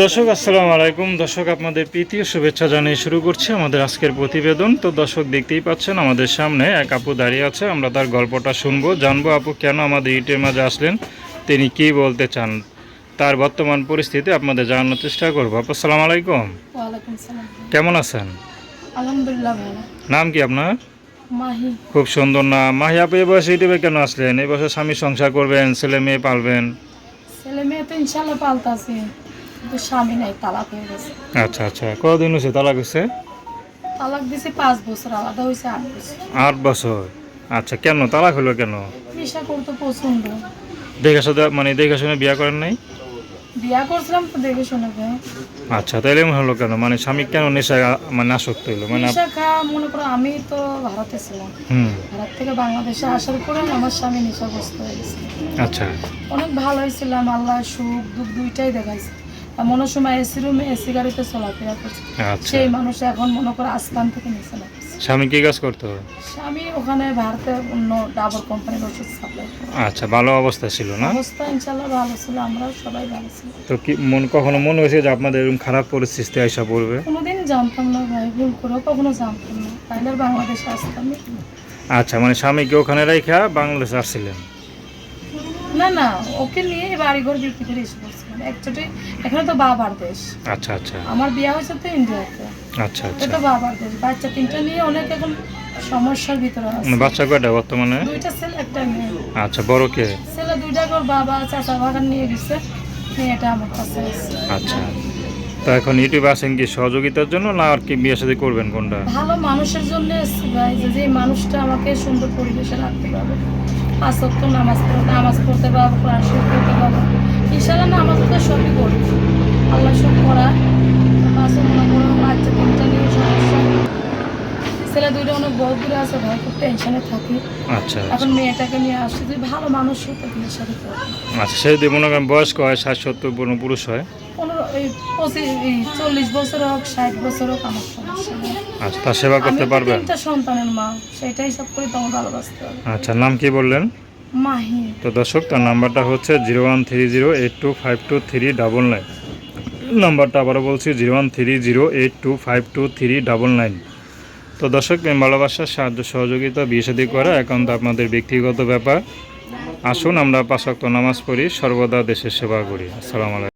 দর্শক আসসালামু আলাইকুম। দর্শক আপনাদের প্রীতি শুভেচ্ছা জানিয়ে শুরু করছি আমাদের আজকের প্রতিবেদন। তো দর্শক দেখতেই পাচ্ছেন আমাদের সামনে এক আপু দাঁড়িয়ে আছে। আমরা তার গল্পটা শুনব। জানব আপু কেন আমাদের ইটের মাঝে আসলেন? তিনি কি বলতে চান? তার বর্তমান পরিস্থিতি আপনাদের জানানোর চেষ্টা করব। আপু আসসালামু আলাইকুম। কেমন আছেন? আলহামদুলিল্লাহ নাম কি আপনার? খুব সুন্দর না মাহি আপু এ বয়সে ইউটিউবে কেন আসলেন? এই বয়সে স্বামী সংসার করবেন ছেলে মেয়ে পালবেন? ছেলে মেয়ে তো ইনশাল্লাহ পাল্টাছে কিন্তু স্বামী নাই তালাক হয়ে গেছে। আচ্ছা আচ্ছা। কতদিন হয়েছে তালাক হয়েছে তালাক দিছে পাঁচ বছর আলাদা হয়েছে আট বছর। আট বছর? আচ্ছা কেন? তালাক হলো কেন? নেশা করতে পছন্দ দেখে শুধু মানে দেখে শুনে বিয়ে করেন নাই? বিয়া করছিলাম তো দেখে শুনে। আচ্ছা তাহলে এমন হলো কেন? মানে স্বামী কেন নেশা মানে আসক্ত হলো মানে নেশা খাওয়া মনে করো আমি তো ভারতে ছিলাম। হুম। ভারত থেকে বাংলাদেশে আসার পরে আমার স্বামী নেশাগ্রস্ত হয়ে গেছে। আচ্ছা। অনেক ভালোই ছিলাম আল্লাহ সুখ দুঃখ দুইটাই দেখাইছে। এমন সময় এসি রুমে এসি গাড়িতে চলাফেরা করছে। আচ্ছা। সেই মানুষ এখন মনে করো আসমান থেকে নামছে। স্বামী কি কাজ করতো? আমি ওখানে ভারতে অন্য ডাবর কোম্পানির ওষুধ সাপ্লাই আচ্ছা ভালো অবস্থা ছিল না? অবস্থা ইনশাল্লাহ ভালো ছিল আমরাও সবাই ভালো ছিল তো কি মন কখনো মনে হয়েছে যে আপনাদের এরকম খারাপ পরিস্থিতি আসা পড়বে? কোনোদিন জানতাম না ভাই ভুল করেও কখনো জানতাম না। তাইলে বাংলাদেশে আসতাম। আচ্ছা মানে স্বামীকে ওখানে রেখা বাংলাদেশে আসছিলেন? না না ওকে নিয়ে বাড়িঘর বিক্রি করে এসে পড়ছিলাম একচুয়ালি এখানে তো বাবার দেশ। আচ্ছা আচ্ছা। আমার বিয়ে হয়েছে তো ইন্ডিয়াতে। আচ্ছা আচ্ছা। এটা বাবার দেশ। বাচ্চা তিনটা নিয়ে অনেক এখন সমস্যার ভিতরে আছে। মানে বাচ্চা কয়টা বর্তমানে? দুইটা ছেলে একটা মেয়ে। আচ্ছা বড় কে? ছেলে দুইটা বাবা চাচা বাগান নিয়ে গেছে। মেয়েটা আমার কাছে আচ্ছা। তো এখন ইউটিউবে আসেন কি সহযোগিতার জন্য না আর কি বিয়ে সাথে করবেন কোনটা? ভালো মানুষের জন্য ভাই যে মানুষটা আমাকে সুন্দর পরিবেশে রাখতে পারবে। ওয়াক্ত নামাজ পড়তে নামাজ পড়তে পারব কোরআন শরীফ পড়তে পারব। ইনশাল্লাহ নামাজ তো সবই করি আল্লাহ সব করা পাঁচ মনে করো বাচ্চা তিনটা নিয়ে সমস্যা ছেলে দুইটা অনেক বড় দূরে আছে ভাই খুব টেনশনে থাকি। আচ্ছা এখন মেয়েটাকে নিয়ে আসছি ভালো মানুষ হতো বিয়ের সাথে আচ্ছা যদি মনে করেন বয়স্ক হয় ষাট সত্তর কোনো পুরুষ হয়? পনেরো এই পঁচিশ এই চল্লিশ বছর হোক ষাট বছর হোক আমার সমস্যা নেই। আচ্ছা তার সেবা করতে তো পারবেন? তিনটা সন্তানের মা সেটাই সব করে তোমার ভালোবাসতে হবে। আচ্ছা নাম কি বললেন? মাহি। তো দর্শক তার নাম্বারটা হচ্ছে zero one three zero eight two five two three double nine. নাম্বারটা আবারও বলছি zero one three zero eight two five two three double nine. তো দর্শক, প্রেম ভালোবাসার সাহায্য সহযোগিতা, বিয়ে করা তো আপনাদের ব্যক্তিগত ব্যাপার। আসুন আমরা পাশাক্ত নামাজ পড়ি, সর্বদা দেশের সেবা করি। আসসালামু আলাইকুম।